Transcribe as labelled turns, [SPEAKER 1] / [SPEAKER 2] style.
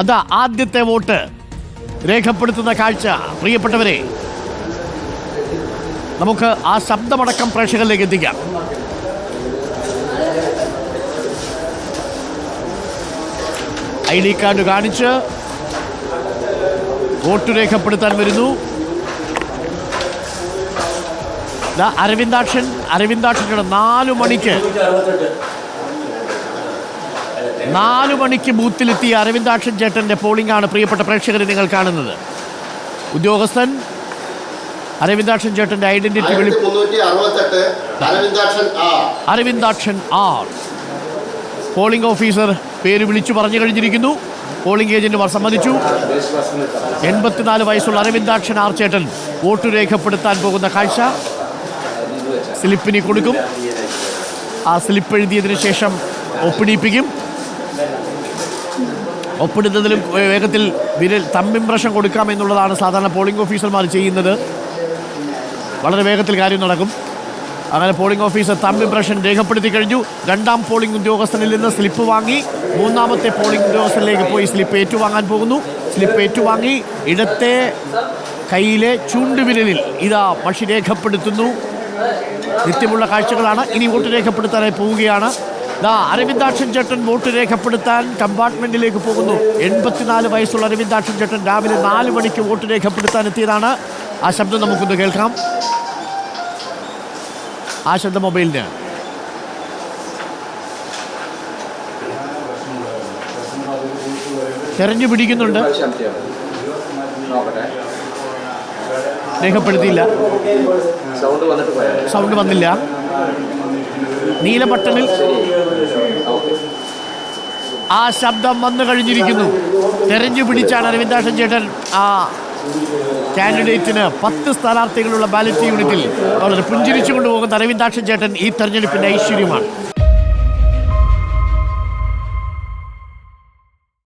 [SPEAKER 1] അതാ ആദ്യത്തെ വോട്ട്. രേഖപ്പെടുത്തുന്ന കാഴ്ച പ്രിയപ്പെട്ടവരെ. നമുക്ക് ആ ശബ്ദമടക്കം പ്രേക്ഷകരിലേക്ക് എത്തിക്കാം. ഐ ഡി കാർഡ് കാണിച്ച് വോട്ട് രേഖപ്പെടുത്താൻ വരുന്നു. അരവിന്ദാക്ഷൻ അരവിന്ദാക്ഷന്റെ നാലു മണിക്ക് നാലു മണിക്ക് ബൂത്തിലെത്തിയ അരവിന്ദാക്ഷൻ ചേട്ടന്റെ പോളിംഗ് ആണ് പ്രിയപ്പെട്ട പ്രേക്ഷകരെ നിങ്ങൾ കാണുന്നത്. ഉദ്യോഗസ്ഥൻ അരവിന്ദാക്ഷൻ ചേട്ടന്റെ ഐഡന്റിറ്റി വെളി
[SPEAKER 2] അരവിന്ദാക്ഷൻ
[SPEAKER 1] ആർ. പോളിംഗ് ഓഫീസർ പേര് വിളിച്ചു പറഞ്ഞു കഴിഞ്ഞിരിക്കുന്നു. പോളിംഗ് ഏജന്റുമാർ സമ്മതിച്ചു. എൺപത്തിനാല് വയസ്സുള്ള അരവിന്ദാക്ഷൻ ആർ ചേട്ടൻ വോട്ട് രേഖപ്പെടുത്താൻ പോകുന്ന കാഴ്ച സ്ലിപ്പിന് കൊടുക്കും. ആ സ്ലിപ്പ് എഴുതിയതിനു ശേഷം ഒപ്പിടിപ്പിക്കും. ഒപ്പിടുന്നതിലും വേഗത്തിൽ വിരൽ തമ്മിംപ്രഷം കൊടുക്കാമെന്നുള്ളതാണ് സാധാരണ പോളിംഗ് ഓഫീസർമാർ ചെയ്യുന്നത്. വളരെ വേഗത്തിൽ കാര്യം നടക്കും. അങ്ങനെ പോളിംഗ് ഓഫീസർ തമ്പ് ഇംപ്രഷൻ രേഖപ്പെടുത്തി കഴിഞ്ഞു. രണ്ടാം പോളിംഗ് ഉദ്യോഗസ്ഥനിൽ നിന്ന് സ്ലിപ്പ് വാങ്ങി. മൂന്നാമത്തെ പോളിംഗ് ഉദ്യോഗസ്ഥനിലേക്ക് പോയി സ്ലിപ്പ് ഏറ്റുവാങ്ങാൻ പോകുന്നു. സ്ലിപ്പ് ഏറ്റുവാങ്ങി. ഇടത്തെ കയ്യിലെ ചൂണ്ടുവിരലിൽ ഇതാ മഷി രേഖപ്പെടുത്തുന്നു. നിത്യമുള്ള കാഴ്ചകളാണ്. ഇനി വോട്ട് രേഖപ്പെടുത്താനായി പോവുകയാണ്. ദാ അരവിന്ദാക്ഷൻ ചേട്ടൻ വോട്ട് രേഖപ്പെടുത്താൻ കമ്പാർട്ട്മെന്റിലേക്ക് പോകുന്നു. എൺപത്തിനാല് വയസ്സുള്ള അരവിന്ദാക്ഷൻ ചേട്ടൻ രാവിലെ നാല് മണിക്ക് വോട്ട് രേഖപ്പെടുത്താൻ എത്തിയതാണ്. ആ ശബ്ദം നമുക്കൊന്ന് കേൾക്കാം. ആ ശബ്ദം മൊബൈലിന്. തെരഞ്ഞു പിടിക്കുന്നുണ്ട്. രേഖപ്പെടുത്തിയില്ല.
[SPEAKER 3] സൗണ്ട് വന്നിട്ട് പോയാൽ
[SPEAKER 1] സൗണ്ട് വന്നില്ല. നീല ബട്ടണിൽ ആ ശബ്ദം വന്നു കഴിഞ്ഞിരിക്കുന്നു. തെരഞ്ഞു പിടിച്ചാണ് അരവിന്ദാഷൻ ചേട്ടൻ ആ കാൻഡിഡേറ്റിന് പത്ത് സ്ഥാനാർത്ഥികളുള്ള ബാലറ്റ് യൂണിറ്റിൽ വളരെ പുഞ്ചിരിച്ചുകൊണ്ട് കൊണ്ടുപോകുന്ന അരവിന്ദാക്ഷൻ ചേട്ടൻ ഈ തെരഞ്ഞെടുപ്പിന്റെ ഐശ്വര്യമാണ്.